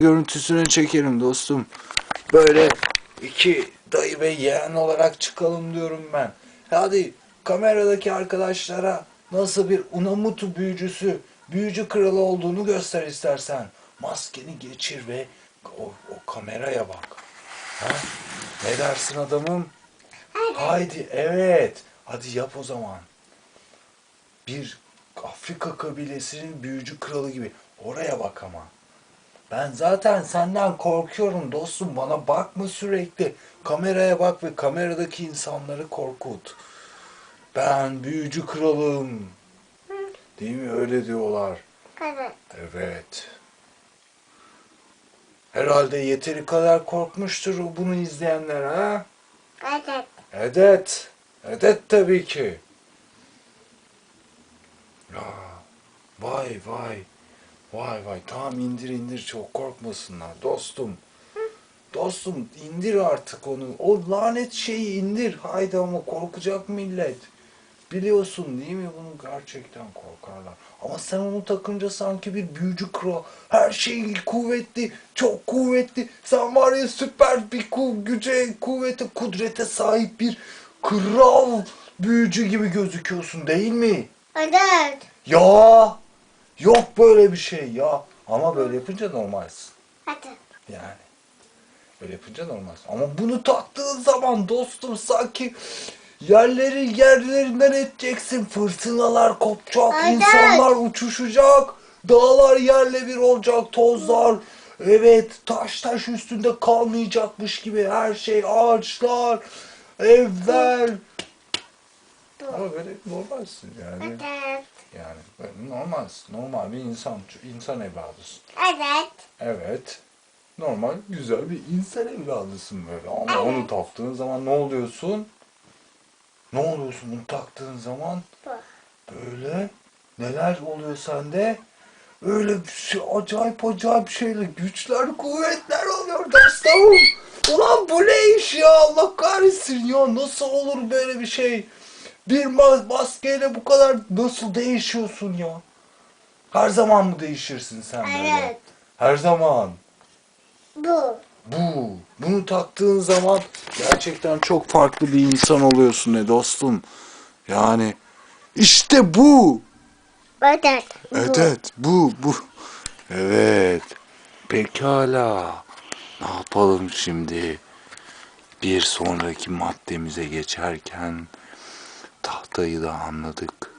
görüntüsünü çekelim dostum. Böyle iki dayı ve yeğen olarak çıkalım diyorum ben. Hadi kameradaki arkadaşlara nasıl bir Unamutu büyücüsü, büyücü kralı olduğunu göster istersen. Maskeni geçir ve o, o kameraya bak. Ha? Ne dersin adamım? Haydi evet. Hadi yap o zaman. Bir Afrika kabilesinin büyücü kralı gibi. Oraya bak ama. Ben zaten senden korkuyorum dostum. Bana bakma sürekli. Kameraya bak ve kameradaki insanları korkut. Ben büyücü kralım. Değil mi? Öyle diyorlar. Evet. Evet. Herhalde yeteri kadar korkmuştur bunu izleyenler ha? Evet. Evet. Evet tabii ki. Ya, vay vay. Vay vay. Tamam indir indir çok korkmasınlar dostum. Dostum indir artık onu. O lanet şeyi indir. Haydi ama korkacak millet. Biliyorsun değil mi bunu gerçekten korkarlar. Ama sen onu takınca sanki bir büyücü kral. Her şey kuvvetli, çok kuvvetli. Sen var ya süper bir ku güce, kuvvete, kudrete sahip bir kral büyücü gibi gözüküyorsun değil mi? Evet. Ya yok böyle bir şey ya. Ama böyle yapınca normalsin. Hadi. Yani. Böyle yapınca normalsin. Ama bunu taktığın zaman dostum sanki yerleri yerlerinden edeceksin. Fırtınalar kopacak, Evet. insanlar uçuşacak. Dağlar yerle bir olacak, tozlar. Evet, taş taş üstünde kalmayacakmış gibi her şey ağaçlar, evler. Ama böyle normalsin yani. Evet. Yani böyle normalsin. Normal bir insan, insan evladısın. Evet. Evet. Normal, güzel bir insan evladısın böyle. Ama onu taktığın zaman ne oluyorsun? Ne oluyorsun bunu taktığın zaman? Böyle neler oluyor sende? Öyle bir şey, acayip acayip şeyler, güçler, kuvvetler oluyor dostum. Ulan bu ne iş ya? Allah kahretsin ya. Nasıl olur böyle bir şey? Bir ma- maskeyle bu kadar nasıl değişiyorsun ya? Her zaman mı değişirsin sen böyle? Evet. Her zaman. Bu. Bu. Bunu taktığın zaman gerçekten çok farklı bir insan oluyorsun ne dostum. Yani işte bu. Evet. Bu. Evet bu bu. Evet. Pekala. Ne yapalım şimdi? Bir sonraki maddemize geçerken tahtayı da anladık.